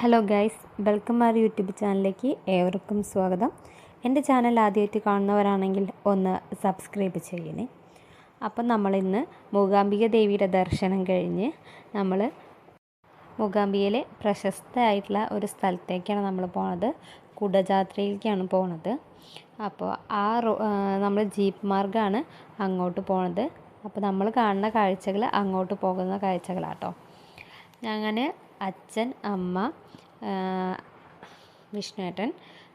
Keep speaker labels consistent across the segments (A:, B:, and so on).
A: Hello guys welcome മാർ YouTube ചാനലിലേക്ക് ഏവർക്കും സ്വാഗതം. എന്റെ ചാനൽ ആദ്യമായിട്ട് കാണുന്നവരാണെങ്കിൽ ഒന്ന് സബ്സ്ക്രൈബ് ചെയ്യണേ. അപ്പം നമ്മളിന്ന് മൂകാംബിക ദേവിയുടെ ദർശനം കഴിഞ്ഞ് നമ്മൾ മൂകാംബികയിലെ പ്രശസ്തമായിട്ടുള്ള ഒരു സ്ഥലത്തേക്കാണ് നമ്മൾ പോണത്. കുടജാത്രയിലേക്കാണ് പോണത്. അപ്പോൾ ആ നമ്മൾ ജീപ്പ് മാർഗമാണ് അങ്ങോട്ട് പോണത്. അപ്പോൾ നമ്മൾ കാണുന്ന കാഴ്ചകൾ അങ്ങോട്ട് പോകുന്ന കാഴ്ചകളാട്ടോ. അങ്ങനെ അച്ഛൻ അമ്മ വിഷ്ണുവേട്ടൻ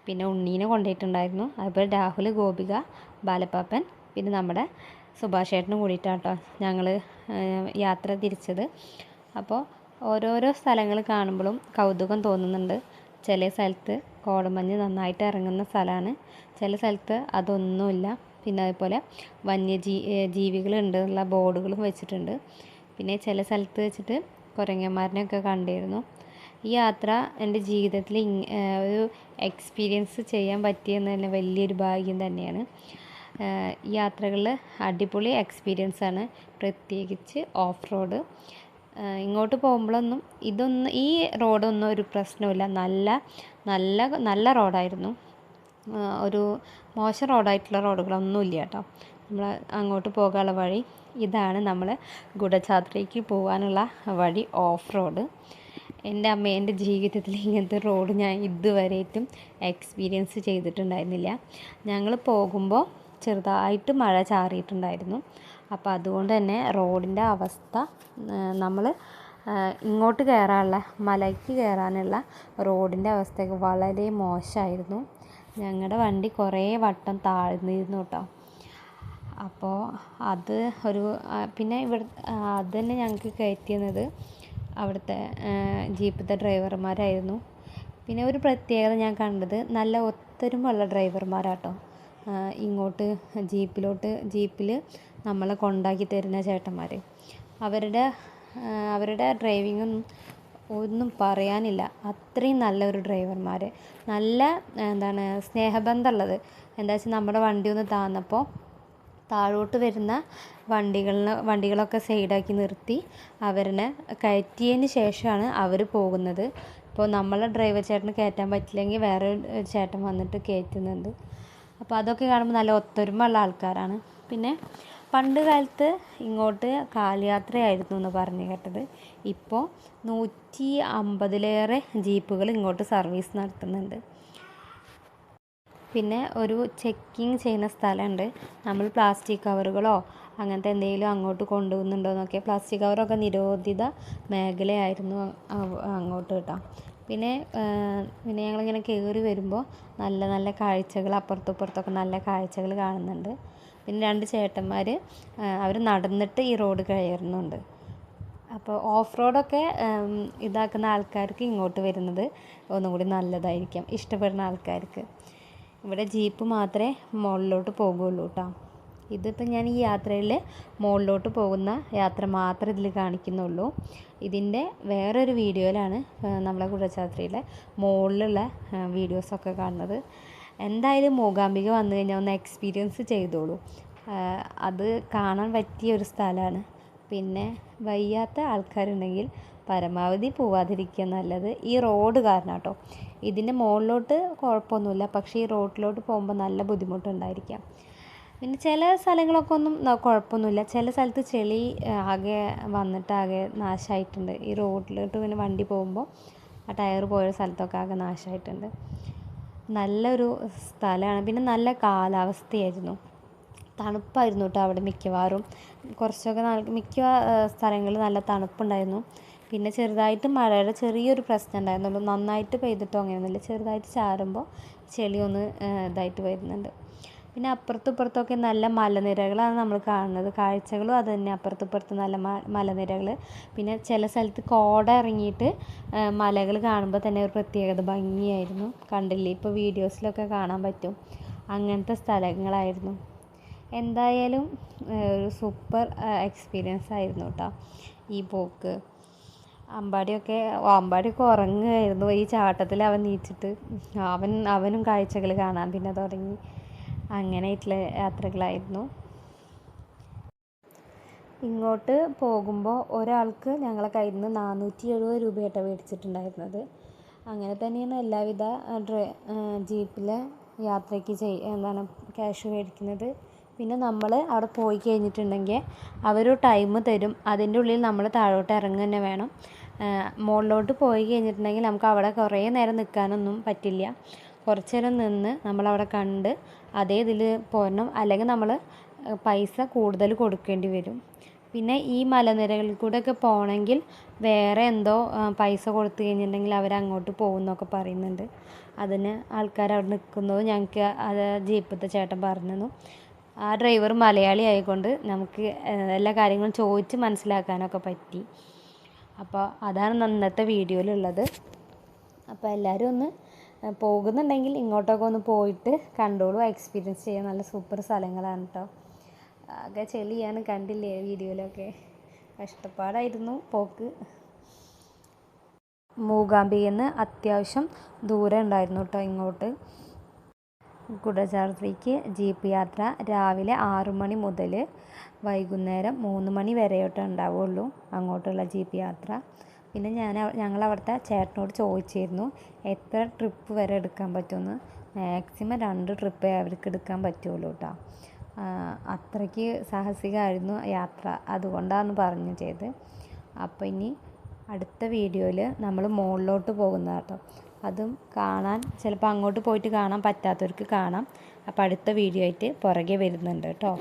A: പിന്നെ ഉണ്ണീനെ കൊണ്ടുപോയിട്ടുണ്ടായിരുന്നു. അതുപോലെ രാഹുൽ ഗോപിക ബാലപ്പാപ്പൻ പിന്നെ നമ്മുടെ സുഭാഷ് ഏട്ടനും കേട്ടോ ഞങ്ങൾ യാത്ര തിരിച്ചത്. അപ്പോൾ ഓരോരോ സ്ഥലങ്ങൾ കാണുമ്പോഴും കൗതുകം തോന്നുന്നുണ്ട്. ചില സ്ഥലത്ത് കോടമഞ്ഞ് നന്നായിട്ട് ഇറങ്ങുന്ന സ്ഥലമാണ്. ചില സ്ഥലത്ത് അതൊന്നുമില്ല. പിന്നെ അതുപോലെ വന്യജീ ജീവികളുണ്ടെന്നുള്ള ബോർഡുകളും വെച്ചിട്ടുണ്ട്. പിന്നെ ചില സ്ഥലത്ത് വെച്ചിട്ട് കുരങ്ങന്മാരിനെയൊക്കെ കണ്ടിരുന്നു. ഈ യാത്ര എന്റെ ജീവിതത്തിൽ ഒരു എക്സ്പീരിയൻസ് ചെയ്യാൻ പറ്റിയെന്ന് തന്നെ വലിയൊരു ഭാഗ്യം തന്നെയാണ്. യാത്രകളിൽ അടിപൊളി എക്സ്പീരിയൻസ് ആണ്. പ്രത്യേകിച്ച് ഓഫ് റോഡ് ഇങ്ങോട്ട് പോകുമ്പോഴൊന്നും ഇതൊന്നും ഈ റോഡൊന്നും ഒരു പ്രശ്നമില്ല നല്ല നല്ല നല്ല റോഡായിരുന്നു ഒരു മോശം റോഡായിട്ടുള്ള റോഡുകളൊന്നുമില്ല കേട്ടോ. നമ്മൾ അങ്ങോട്ട് പോകാനുള്ള വഴി ഇതാണ് നമ്മൾ ഗുഡചാത്രയ്ക്ക് പോകാനുള്ള വഴി ഓഫ് റോഡ് എന്റെ അമ്മ എന്റെ ജീവിതത്തിൽ ഇങ്ങനത്തെ റോഡ് ഞാൻ ഇതുവരെയായിട്ടും എക്സ്പീരിയൻസ് ചെയ്തിട്ടുണ്ടായിരുന്നില്ല. ഞങ്ങൾ പോകുമ്പോൾ ചെറുതായിട്ട് മഴ ചാറിയിട്ടുണ്ടായിരുന്നു. അപ്പോൾ അതുകൊണ്ട് തന്നെ റോഡിന്റെ അവസ്ഥ നമ്മൾ ഇങ്ങോട്ട് കയറാനുള്ള മലയ്ക്ക് കയറാനുള്ള റോഡിന്റെ അവസ്ഥയൊക്കെ വളരെ മോശമായിരുന്നു ഞങ്ങളുടെ വണ്ടി കുറേ വട്ടം താഴ്ന്നിരുന്നു കേട്ടോ അപ്പോൾ അത് ഒരു പിന്നെ ഇവിടെ അത് തന്നെ ഞങ്ങൾക്ക് കയറ്റിയെന്നത് അവിടുത്തെ ജീപ്പിലത്തെ ഡ്രൈവർമാരായിരുന്നു. പിന്നെ ഒരു പ്രത്യേകത ഞാൻ കണ്ടത് നല്ല ഒത്തൊരുമയുള്ള ഡ്രൈവർമാരാട്ടോ. ഇങ്ങോട്ട് ജീപ്പിലോട്ട് ജീപ്പിൽ നമ്മളെ കൊണ്ടാക്കി തരുന്ന ചേട്ടന്മാർ അവരുടെ അവരുടെ ഡ്രൈവിങ്ങൊന്നും ഒന്നും പറയാനില്ല. അത്രയും നല്ലൊരു ഡ്രൈവർമാർ നല്ല എന്താണ് സ്നേഹബന്ധമുള്ളത് എന്താ വെച്ചാൽ നമ്മുടെ വണ്ടി ഒന്ന് താന്നപ്പോൾ താഴോട്ട് വരുന്ന വണ്ടികളിൽ വണ്ടികളൊക്കെ സൈഡാക്കി നിർത്തി അവരെ കയറ്റിയതിന് ശേഷമാണ് അവർ പോകുന്നത്. ഇപ്പോൾ നമ്മളെ ഡ്രൈവർ ചേട്ടന് കയറ്റാൻ പറ്റില്ലെങ്കിൽ വേറെ ചേട്ടൻ വന്നിട്ട് കയറ്റുന്നുണ്ട്. അപ്പോൾ അതൊക്കെ കാണുമ്പോൾ നല്ല ഒത്തൊരുമ ഉള്ള ആൾക്കാരാണ്. പിന്നെ പണ്ട് കാലത്ത് ഇങ്ങോട്ട് കാൽയാത്രയായിരുന്നു എന്ന് പറഞ്ഞു കേട്ടത്. ഇപ്പോൾ നൂറ്റി അമ്പതിലേറെ ജീപ്പുകൾ ഇങ്ങോട്ട് സർവീസ് നടത്തുന്നുണ്ട്. പിന്നെ ഒരു ചെക്കിങ് ചെയ്യുന്ന സ്ഥലമുണ്ട്. നമ്മൾ പ്ലാസ്റ്റിക് കവറുകളോ അങ്ങനത്തെ എന്തെങ്കിലും അങ്ങോട്ട് കൊണ്ടുപോകുന്നുണ്ടോ എന്നൊക്കെ പ്ലാസ്റ്റിക് കവറൊക്കെ നിരോധിത മേഖലയായിരുന്നു അങ്ങോട്ട് കേട്ടോ. പിന്നെ പിന്നെ ഞങ്ങളിങ്ങനെ കയറി വരുമ്പോൾ നല്ല നല്ല കാഴ്ചകൾ അപ്പുറത്തും ഇപ്പുറത്തൊക്കെ നല്ല കാഴ്ചകൾ കാണുന്നുണ്ട്. പിന്നെ രണ്ട് ചേട്ടന്മാർ അവർ നടന്നിട്ട് ഈ റോഡ് കയറുന്നുണ്ട്. അപ്പോൾ ഓഫ് റോഡൊക്കെ ഇതാക്കുന്ന ആൾക്കാർക്ക് ഇങ്ങോട്ട് വരുന്നത് ഒന്നും കൂടി നല്ലതായിരിക്കും ഇഷ്ടപ്പെടുന്ന ആൾക്കാർക്ക്. ഇവിടെ ജീപ്പ് മാത്രമേ മുകളിലോട്ട് പോകുള്ളൂ കേട്ടോ. ഇതിപ്പോൾ ഞാൻ ഈ യാത്രയിൽ മുകളിലോട്ട് പോകുന്ന യാത്ര മാത്രം ഇതിൽ കാണിക്കുന്നുള്ളൂ. ഇതിന്റെ വേറൊരു വീഡിയോയിലാണ് നമ്മളെ കുടച്ചാത്രയിലെ മുകളിലുള്ള വീഡിയോസൊക്കെ കാണുന്നത്. എന്തായാലും മൂകാംബിക വന്നു കഴിഞ്ഞാൽ ഒന്ന് എക്സ്പീരിയൻസ് ചെയ്തോളൂ. അത് കാണാൻ പറ്റിയ ഒരു സ്ഥലമാണ്. പിന്നെ വയ്യാത്ത ആൾക്കാരുണ്ടെങ്കിൽ പരമാവധി പോവാതിരിക്കുക നല്ലത്. ഈ റോഡ് കാരണം കേട്ടോ ഇതിന്റെ മുകളിലോട്ട് കുഴപ്പമൊന്നുമില്ല. പക്ഷേ ഈ റോഡിലോട്ട് പോകുമ്പോൾ നല്ല ബുദ്ധിമുട്ടുണ്ടായിരിക്കാം. പിന്നെ ചില സ്ഥലങ്ങളൊക്കെ ഒന്നും കുഴപ്പമൊന്നുമില്ല. ചില സ്ഥലത്ത് ചെളി ആകെ വന്നിട്ടാകെ നാശമായിട്ടുണ്ട്. ഈ റോഡിലോട്ട് പിന്നെ വണ്ടി പോകുമ്പോൾ ആ ടയർ പോയ സ്ഥലത്തൊക്കെ ആകെ നാശമായിട്ടുണ്ട്. നല്ലൊരു സ്ഥലമാണ്. പിന്നെ നല്ല കാലാവസ്ഥയായിരുന്നു. തണുപ്പായിരുന്നു കേട്ടോ അവിടെ മിക്കവാറും. കുറച്ചൊക്കെ മിക്ക സ്ഥലങ്ങളിൽ നല്ല തണുപ്പുണ്ടായിരുന്നു. പിന്നെ ചെറുതായിട്ട് മഴയുടെ ചെറിയൊരു പ്രശ്നം ഉണ്ടായിരുന്നുള്ളൂ. നന്നായിട്ട് പെയ്തിട്ടോ അങ്ങനെയൊന്നുമില്ല. ചെറുതായിട്ട് ചാരുമ്പോൾ ചെളി ഒന്ന് ഇതായിട്ട് വരുന്നുണ്ട്. പിന്നെ അപ്പുറത്തും ഇപ്പുറത്തൊക്കെ നല്ല മലനിരകളാണ് നമ്മൾ കാണുന്നത്. കാഴ്ചകളും അത് തന്നെ. അപ്പുറത്തും നല്ല മലനിരകൾ പിന്നെ ചില സ്ഥലത്ത് കോട ഇറങ്ങിയിട്ട് മലകൾ കാണുമ്പോൾ തന്നെ ഒരു പ്രത്യേകത ഭംഗിയായിരുന്നു. കണ്ടില്ലേ? ഇപ്പോൾ വീഡിയോസിലൊക്കെ കാണാൻ പറ്റും. അങ്ങനത്തെ സ്ഥലങ്ങളായിരുന്നു. എന്തായാലും ഒരു സൂപ്പർ എക്സ്പീരിയൻസ് ആയിരുന്നു കേട്ടോ ഈ പോക്ക്. അമ്പാടിയൊക്കെ അമ്പാടിയൊക്കെ ഉറങ്ങുമായിരുന്നു ഈ ചാട്ടത്തിൽ അവൻ നീച്ചിട്ട് അവൻ അവനും കാഴ്ചകൾ കാണാൻ പിന്നെ തുടങ്ങി. അങ്ങനെയായിട്ടുള്ള യാത്രകളായിരുന്നു. ഇങ്ങോട്ട് പോകുമ്പോൾ ഒരാൾക്ക് ഞങ്ങളെ കയ്യിൽ നിന്ന് നാനൂറ്റി എഴുപത് രൂപയായിട്ടാണ് മേടിച്ചിട്ടുണ്ടായിരുന്നത്. അങ്ങനെ തന്നെയാണ് എല്ലാവിധ ഡ്രൈ ജീപ്പിലെ യാത്രയ്ക്ക് ചെയ് എന്താണ് ക്യാഷ് മേടിക്കുന്നത്. പിന്നെ നമ്മൾ അവിടെ പോയി കഴിഞ്ഞിട്ടുണ്ടെങ്കിൽ അവർ ടൈം തരും. അതിന്റെ ഉള്ളിൽ നമ്മൾ താഴോട്ട് ഇറങ്ങുക തന്നെ വേണം. മുകളിലോട്ട് പോയി കഴിഞ്ഞിട്ടുണ്ടെങ്കിൽ നമുക്ക് അവിടെ കുറേ നേരം നിൽക്കാനൊന്നും പറ്റില്ല. കുറച്ച് നേരം നിന്ന് നമ്മളവിടെ കണ്ട് അതേ ഇതിൽ പോരണം. അല്ലെങ്കിൽ നമ്മൾ പൈസ കൂടുതൽ കൊടുക്കേണ്ടി വരും. പിന്നെ ഈ മലനിരകളിൽ കൂടെയൊക്കെ പോകണമെങ്കിൽ വേറെ എന്തോ പൈസ കൊടുത്തു കഴിഞ്ഞിട്ടുണ്ടെങ്കിൽ അവർ അങ്ങോട്ട് പോകുമെന്നൊക്കെ പറയുന്നുണ്ട്. അതിന് ആൾക്കാർ അവിടെ നിൽക്കുന്നത് ഞങ്ങൾക്ക് അത് ജീപ്പത്തെ ചേട്ടൻ പറഞ്ഞു ആ ഡ്രൈവർ മലയാളി ആയതുകൊണ്ട് നമുക്ക് എല്ലാ കാര്യങ്ങളും ചോദിച്ച് മനസ്സിലാക്കാനൊക്കെ പറ്റി. അപ്പോൾ അതാണ് ഇന്നത്തെ വീഡിയോയിലുള്ളത്. അപ്പോൾ എല്ലാവരും ഒന്ന് പോകുന്നുണ്ടെങ്കിൽ ഇങ്ങോട്ടൊക്കെ ഒന്ന് പോയിട്ട് കണ്ടോളൂ. എക്സ്പീരിയൻസ് ചെയ്യാൻ നല്ല സൂപ്പർ സ്ഥലങ്ങളാണ് കേട്ടോ ആകെ ചെളിയാണ് കണ്ടില്ലേ വീഡിയോയിലൊക്കെ. കഷ്ടപ്പാടായിരുന്നു പോക്ക്. മൂകാംബികയിൽ നിന്ന് അത്യാവശ്യം ദൂരം ഉണ്ടായിരുന്നു കേട്ടോ ഇങ്ങോട്ട്. കുടജാദ്രിക്ക് ജീപ്പ് യാത്ര രാവിലെ ആറു മണി മുതൽ വൈകുന്നേരം മൂന്ന് മണി വരെയോട്ടേ ഉണ്ടാവുള്ളൂ അങ്ങോട്ടുള്ള ജീപ്പ് യാത്ര. പിന്നെ ഞാൻ ഞങ്ങൾ അവിടുത്തെ ചേട്ടനോട് ചോദിച്ചിരുന്നു എത്ര ട്രിപ്പ് വരെ എടുക്കാൻ പറ്റുമെന്ന്? മാക്സിമം രണ്ട് ട്രിപ്പേ അവർക്ക് എടുക്കാൻ പറ്റുള്ളൂ കേട്ടോ അത്രയ്ക്ക് സാഹസികമായിരുന്നു യാത്ര അതുകൊണ്ടാണ് പറഞ്ഞു ചെയ്ത് അപ്പോൾ ഇനി അടുത്ത വീഡിയോയിൽ നമ്മൾ മുകളിലോട്ട് പോകുന്ന കേട്ടോ അതും കാണാൻ ചിലപ്പോൾ അങ്ങോട്ട് പോയിട്ട് കാണാൻ പറ്റാത്തവർക്ക് കാണാം. അപ്പോൾ അടുത്ത വീഡിയോ ആയിട്ട് പുറകെ വരുന്നുണ്ട് കേട്ടോ.